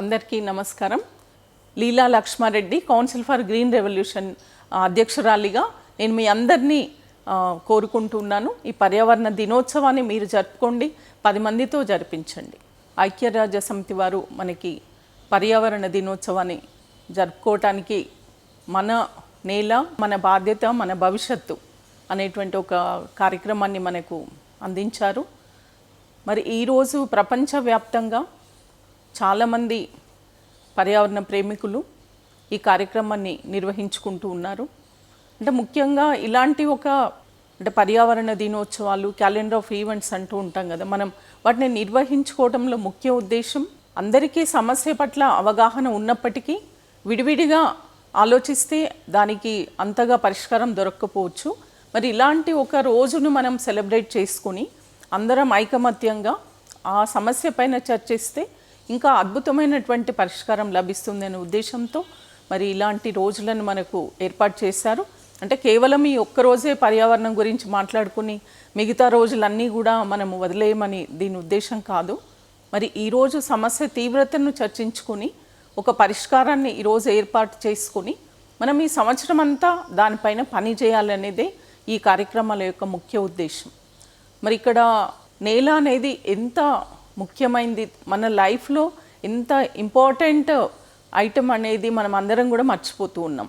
అందరికీ నమస్కారం. Leela Lakshmareddy council for green revolution అధ్యక్షురాలిగా నేను మీ అందరినీ కోరుకుంటున్నాను. ఈ పర్యావరణ దినోత్సవాన్ని మీరు జరుపుకోండి పది మందితో జరిపించండి. ఐక్యరాజ్య సమితి వారు మనకి పర్యావరణ దినోత్సవాన్ని జరుపుకోవటానికి మన నేల మన బాధ్యత మన భవిష్యత్తు అనేటువంటి ఒక కార్యక్రమాన్ని మనకు అందించారు. మరి ఈరోజు ప్రపంచవ్యాప్తంగా చాలామంది పర్యావరణ ప్రేమికులు ఈ కార్యక్రమాన్ని నిర్వహించుకుంటూ ఉన్నారు. అంటే ముఖ్యంగా ఇలాంటి ఒక అంటే పర్యావరణ దినోత్సవాలు క్యాలెండర్ ఆఫ్ ఈవెంట్స్ అంటూ ఉంటాం కదా. మనం వాటిని నిర్వహించుకోవడంలో ముఖ్య ఉద్దేశం అందరికీ సమస్య పట్ల అవగాహన ఉన్నప్పటికీ విడివిడిగా ఆలోచిస్తే దానికి అంతగా పరిష్కారం దొరక్కపోవచ్చు. మరి ఇలాంటి ఒక రోజును మనం సెలబ్రేట్ చేసుకొని అందరం ఐకమత్యంగా ఆ సమస్య పైన చర్చిస్తే ఇంకా అద్భుతమైనటువంటి పరిష్కారం లభిస్తుందనే ఉద్దేశంతో మరి ఇలాంటి రోజులను మనకు ఏర్పాటు చేశారు. అంటే కేవలం ఈ ఒక్క రోజే పర్యావరణం గురించి మాట్లాడుకుని మిగతా రోజులన్నీ కూడా మనము వదిలేయమని దీని ఉద్దేశం కాదు. మరి ఈరోజు సమస్య తీవ్రతను చర్చించుకొని ఒక పరిష్కారాన్ని ఈరోజు ఏర్పాటు చేసుకొని మనం ఈ సంవత్సరం అంతా దానిపైన పని చేయాలనేదే ఈ కార్యక్రమాల యొక్క ముఖ్య ఉద్దేశం. మరి ఇక్కడ నేల అనేది ఎంత ముఖ్యమైనది మన లైఫ్లో ఇంత ఇంపార్టెంట్ ఐటమ్ అనేది మనం అందరం కూడా మర్చిపోతూ ఉన్నాం.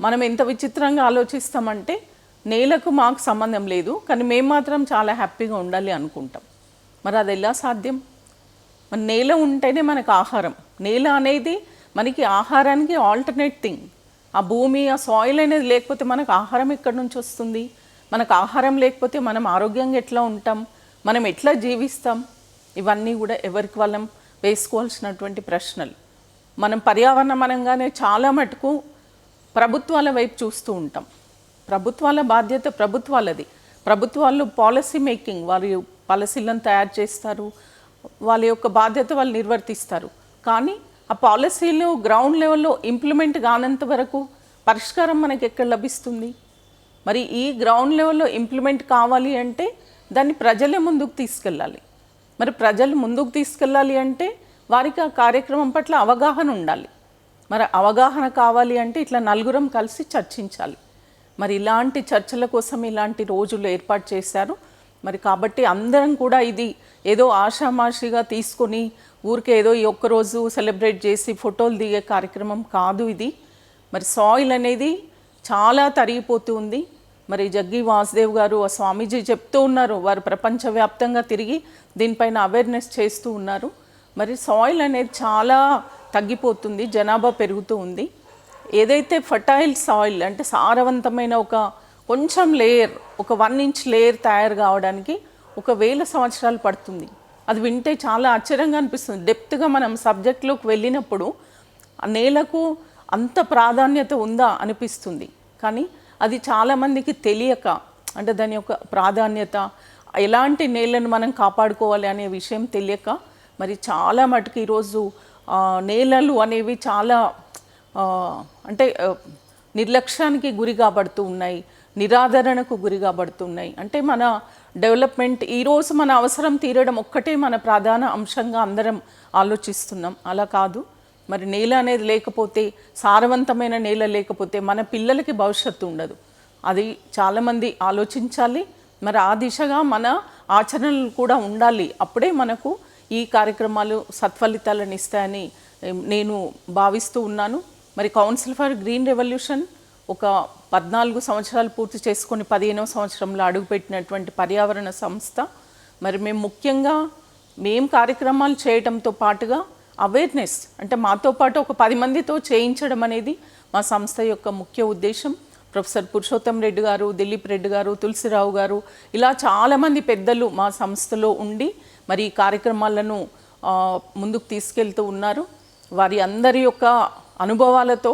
మనం ఎంత విచిత్రంగా ఆలోచిస్తామంటే నేలకు మాకు సంబంధం లేదు కానీ మేము మాత్రం చాలా హ్యాపీగా ఉండాలి అనుకుంటాం. మరి అది ఎలా సాధ్యం? మన నేల ఉంటేనే మనకు ఆహారం. నేల అనేది మనకి ఆహారానికి ఆల్టర్నేట్ థింగ్ ఆ భూమి ఆ సాయిల్ అనేది లేకపోతే మనకు ఆహారం ఎక్కడి నుంచి వస్తుంది? మనకు ఆహారం లేకపోతే మనం ఆరోగ్యంగా ఎట్లా ఉంటాం? మనం ఎట్లా జీవిస్తాం? ఇవన్నీ కూడా ఎవరికి వాళ్ళం వేసుకోవాల్సినటువంటి ప్రశ్నలు. మనం పర్యావరణం అనగానే చాలా మటుకు ప్రభుత్వాల వైపు చూస్తూ ఉంటాం. ప్రభుత్వాల బాధ్యత ప్రభుత్వాలది. ప్రభుత్వాలు పాలసీ మేకింగ్ వారి పాలసీలను తయారు చేస్తారు వాళ్ళ యొక్క బాధ్యత వాళ్ళు నిర్వర్తిస్తారు. కానీ ఆ పాలసీలు గ్రౌండ్ లెవెల్లో ఇంప్లిమెంట్ కానంత వరకు పరిష్కారం మనకి ఎక్కడ లభిస్తుంది? మరి ఈ గ్రౌండ్ లెవెల్లో ఇంప్లిమెంట్ కావాలి అంటే దాన్ని ప్రజలే ముందుకు తీసుకెళ్ళాలి. మరి ప్రజలు ముందుకు తీసుకెళ్ళాలి అంటే వారికి ఆ కార్యక్రమం పట్ల అవగాహన ఉండాలి. మరి అవగాహన కావాలి అంటే ఇట్లా నలుగురం కలిసి చర్చించాలి. మరి ఇలాంటి చర్చల కోసం ఇలాంటి రోజులు ఏర్పాటు చేశారు. మరి కాబట్టి అందరం కూడా ఇది ఏదో ఆషామాషిగా తీసుకొని ఊరికే ఏదో ఈ ఒక్కరోజు సెలబ్రేట్ చేసి ఫోటోలు దిగే కార్యక్రమం కాదు ఇది. మరి సాయిల్ అనేది చాలా తరిగిపోతూ ఉంది. మరి జగ్గి వాసుదేవ్ గారు ఆ స్వామీజీ చెప్తూ ఉన్నారు. వారు ప్రపంచవ్యాప్తంగా తిరిగి దీనిపైన అవేర్నెస్ చేస్తూ ఉన్నారు. మరి సాయిల్ అనేది చాలా తగ్గిపోతుంది జనాభా పెరుగుతూ ఉంది. ఏదైతే ఫర్టైల్ సాయిల్ అంటే సారవంతమైన ఒక కొంచెం లేయర్ ఒక వన్ ఇంచ్ లేయర్ తయారు కావడానికి ఒక వేల సంవత్సరాలు పడుతుంది. అది వింటే చాలా ఆశ్చర్యంగా అనిపిస్తుంది. డెప్త్గా మనం సబ్జెక్ట్లోకి వెళ్ళినప్పుడు ఆ నేలకు అంత ప్రాధాన్యత ఉందా అనిపిస్తుంది. కానీ అది చాలామందికి తెలియక అంటే దాని యొక్క ప్రాధాన్యత ఎలాంటి నేలను మనం కాపాడుకోవాలి అనే విషయం తెలియక మరి చాలా మటుకు ఈరోజు నేలలు అనేవి చాలా అంటే నిర్లక్ష్యానికి గురి కాబడుతూ ఉన్నాయి నిరాదరణకు గురి కాబడుతున్నాయి అంటే మన డెవలప్మెంట్ ఈరోజు మన అవసరం తీరడం ఒక్కటే మన ప్రధాన అంశంగా అందరం ఆలోచిస్తున్నాం. అలా కాదు. మరి నేల అనేది లేకపోతే సారవంతమైన నేల లేకపోతే మన పిల్లలకి భవిష్యత్తు ఉండదు. అది చాలామంది ఆలోచించాలి. మరి ఆ దిశగా మన ఆచరణలు కూడా ఉండాలి. అప్పుడే మనకు ఈ కార్యక్రమాలు సత్ఫలితాలను ఇస్తాయని నేను భావిస్తూ ఉన్నాను. మరి కౌన్సిల్ ఫర్ గ్రీన్ రెవల్యూషన్ ఒక పద్నాలుగు సంవత్సరాలు పూర్తి చేసుకొని పదిహేనవ సంవత్సరంలో అడుగుపెట్టినటువంటి పర్యావరణ సంస్థ. మరి మేము ముఖ్యంగా మేం కార్యక్రమాలు చేయడంతో పాటుగా అవేర్నెస్ అంటే మాతో పాటు ఒక పది మందితో చేయించడం అనేది మా సంస్థ యొక్క ముఖ్య ఉద్దేశం. ప్రొఫెసర్ పురుషోత్తం రెడ్డి గారు దిలీప్ రెడ్డి గారు తులసిరావు గారు ఇలా చాలామంది పెద్దలు మా సంస్థలో ఉండి మరి ఈ కార్యక్రమాలను ముందుకు తీసుకెళ్తూ ఉన్నారు. వారి అందరి యొక్క అనుభవాలతో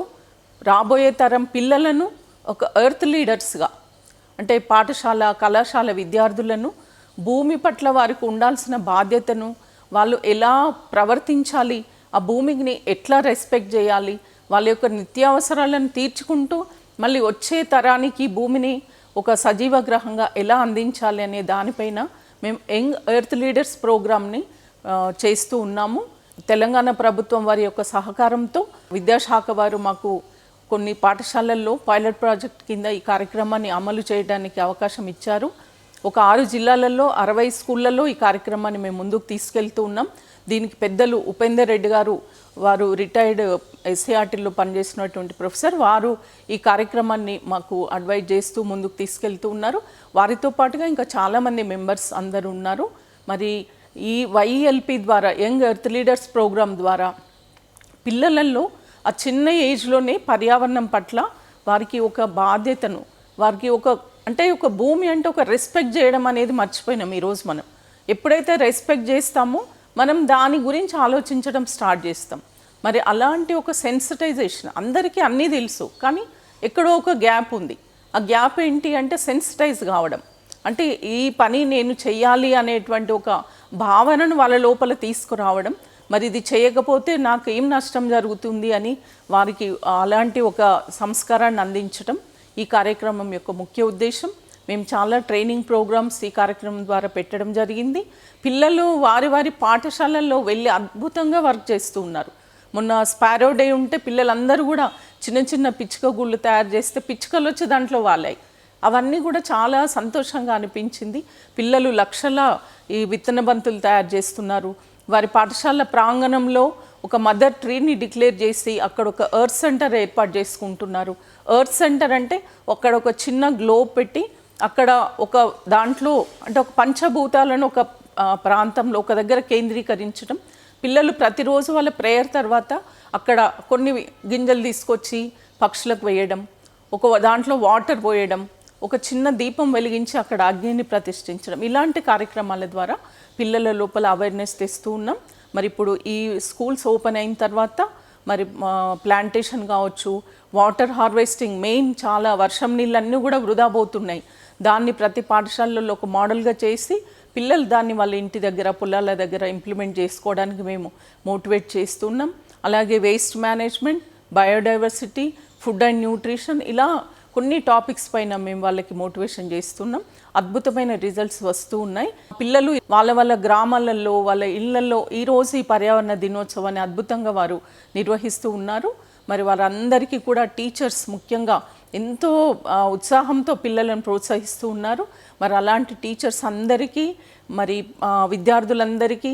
రాబోయే తరం పిల్లలను ఒక ఎర్త్ లీడర్స్గా అంటే పాఠశాల కళాశాల విద్యార్థులను భూమి పట్ల వారికి ఉండాల్సిన బాధ్యతను వాళ్ళు ఎలా ప్రవర్తించాలి? ఆ భూమిని ఎట్లా రెస్పెక్ట్ చేయాలి? వాళ్ళ యొక్క నిత్యావసరాలను తీర్చుకుంటూ మళ్ళీ వచ్చే తరానికి భూమిని ఒక సజీవ గ్రహంగా ఎలా అందించాలి అనే దానిపైన మేము యంగ్ ఎర్త్ లీడర్స్ ప్రోగ్రామ్ని చేస్తూ ఉన్నాము. తెలంగాణ ప్రభుత్వం వారి యొక్క సహకారంతో విద్యాశాఖ వారు మాకు కొన్ని పాఠశాలల్లో పైలట్ ప్రాజెక్ట్ కింద ఈ కార్యక్రమాన్ని అమలు చేయడానికి అవకాశం ఇచ్చారు. ఒక ఆరు జిల్లాలలో అరవై స్కూళ్ళల్లో ఈ కార్యక్రమాన్ని మేము ముందుకు తీసుకెళ్తూ ఉన్నాం. దీనికి పెద్దలు ఉపేందర్ రెడ్డి గారు వారు రిటైర్డ్ ఎస్ఏఆర్టీలో పనిచేసినటువంటి ప్రొఫెసర్ వారు ఈ కార్యక్రమాన్ని మాకు అడ్వైజ్ చేస్తూ ముందుకు తీసుకెళ్తూ ఉన్నారు. వారితో పాటుగా ఇంకా చాలామంది మెంబర్స్ అందరు ఉన్నారు. మరి ఈ వైఎల్పి ద్వారా యంగ్ ఎర్త్ లీడర్స్ ప్రోగ్రామ్ ద్వారా పిల్లలలో ఆ చిన్న ఏజ్లోనే పర్యావరణం పట్ల వారికి ఒక బాధ్యతను వారికి ఒక అంటే ఒక భూమి అంటే ఒక రెస్పెక్ట్ చేయడం అనేది మర్చిపోయినాం ఈరోజు మనం. ఎప్పుడైతే రెస్పెక్ట్ చేస్తామో మనం దాని గురించి ఆలోచించడం స్టార్ట్ చేస్తాం. మరి అలాంటి ఒక సెన్సిటైజేషన్ అందరికీ అన్నీ తెలుసు కానీ ఎక్కడో ఒక గ్యాప్ ఉంది. ఆ గ్యాప్ ఏంటి అంటే సెన్సిటైజ్ కావడం. అంటే ఈ పని నేను చేయాలి అనేటువంటి ఒక భావనను వాళ్ళ లోపల తీసుకురావడం. మరి ఇది చేయకపోతే నాకు ఏం నష్టం జరుగుతుంది అని వారికి అలాంటి ఒక సంస్కారాన్ని అందించడం. ఈ కార్యక్రమం యొక్క ముఖ్య ఉద్దేశం మేము చాలా ట్రైనింగ్ ప్రోగ్రామ్స్ ఈ కార్యక్రమం ద్వారా పెట్టడం జరిగింది. పిల్లలు వారి వారి పాఠశాలల్లో వెళ్ళి అద్భుతంగా వర్క్ చేస్తూ ఉన్నారు. మొన్న స్పారో డే ఉంటే పిల్లలందరూ కూడా చిన్న చిన్న పిచ్చుక గుళ్ళు తయారు చేస్తే పిచ్చుకలు వచ్చి దాంట్లో వాలాయి. అవన్నీ కూడా చాలా సంతోషంగా అనిపించింది. పిల్లలు లక్షల ఈ విత్తన బంతులు తయారు చేస్తున్నారు. వారి పాఠశాల ప్రాంగణంలో ఒక మదర్ ట్రీని డిక్లేర్ చేసి అక్కడ ఒక ఎర్త్ సెంటర్ ఏర్పాటు చేసుకుంటున్నారు. ఎర్త్ సెంటర్ అంటే అక్కడ ఒక చిన్న గ్లోబ్ పెట్టి అక్కడ ఒక దాంట్లో అంటే ఒక పంచభూతాలను ఒక ప్రాంతంలో ఒక దగ్గర కేంద్రీకరించడం. పిల్లలు ప్రతిరోజు వాళ్ళ ప్రేయర్ తర్వాత అక్కడ కొన్ని గింజలు తీసుకొచ్చి పక్షులకు వేయడం ఒక దాంట్లో వాటర్ పోయడం ఒక చిన్న దీపం వెలిగించి అక్కడ అగ్నిని ప్రతిష్ఠించడం. ఇలాంటి కార్యక్రమాల ద్వారా పిల్లల లోపల అవేర్నెస్ తెస్తూ ఉన్నాం. మరి ఇప్పుడు ఈ స్కూల్స్ ఓపెన్ అయిన తర్వాత మరి ప్లాంటేషన్ కావచ్చు వాటర్ హార్వెస్టింగ్ మెయిన్ చాలా వర్షం నీళ్ళన్నీ కూడా వృధా పోతున్నాయి. దాన్ని ప్రతి పాఠశాలలో ఒక మోడల్గా చేసి పిల్లలు దాన్ని వాళ్ళ ఇంటి దగ్గర పొలాల దగ్గర ఇంప్లిమెంట్ చేసుకోవడానికి మేము మోటివేట్ చేస్తున్నాం అలాగే waste management biodiversity food and nutrition ఇలా కొన్ని టాపిక్స్ పైన మేము వాళ్ళకి మోటివేషన్ చేస్తున్నాం. అద్భుతమైన రిజల్ట్స్ వస్తూ ఉన్నాయి. పిల్లలు వాళ్ళ వాళ్ళ గ్రామాలలో వాళ్ళ ఇళ్ళలో ఈ ఈ పర్యావరణ దినోత్సవాన్ని అద్భుతంగా వారు నిర్వహిస్తూ ఉన్నారు. మరి వారందరికీ కూడా టీచర్స్ ముఖ్యంగా ఎంతో ఉత్సాహంతో పిల్లలను ప్రోత్సహిస్తూ ఉన్నారు. మరి అలాంటి టీచర్స్ అందరికీ మరి విద్యార్థులందరికీ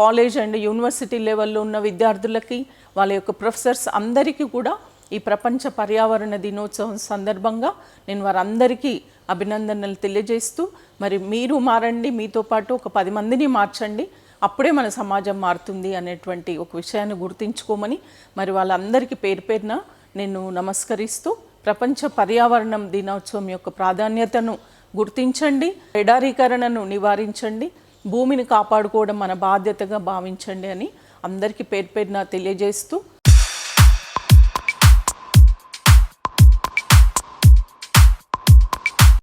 కాలేజ్ అండ్ యూనివర్సిటీ లెవెల్లో ఉన్న విద్యార్థులకి వాళ్ళ యొక్క ప్రొఫెసర్స్ అందరికీ కూడా ఈ ప్రపంచ పర్యావరణ దినోత్సవం సందర్భంగా నేను వారందరికీ అభినందనలు తెలియజేస్తూ మరి మీరు మారండి మీతో పాటు ఒక పది మందిని మార్చండి అప్పుడే మన సమాజం మారుతుంది అనేటువంటి ఒక విషయాన్ని గుర్తించుకోమని మరి వాళ్ళందరికీ పేరు పేరున నేను నమస్కరిస్తూ ప్రపంచ పర్యావరణం దినోత్సవం యొక్క ప్రాధాన్యతను గుర్తించండి ఎడారీకరణను నివారించండి భూమిని కాపాడుకోవడం మన బాధ్యతగా భావించండి అని అందరికీ పేరు పేరున తెలియజేస్తూ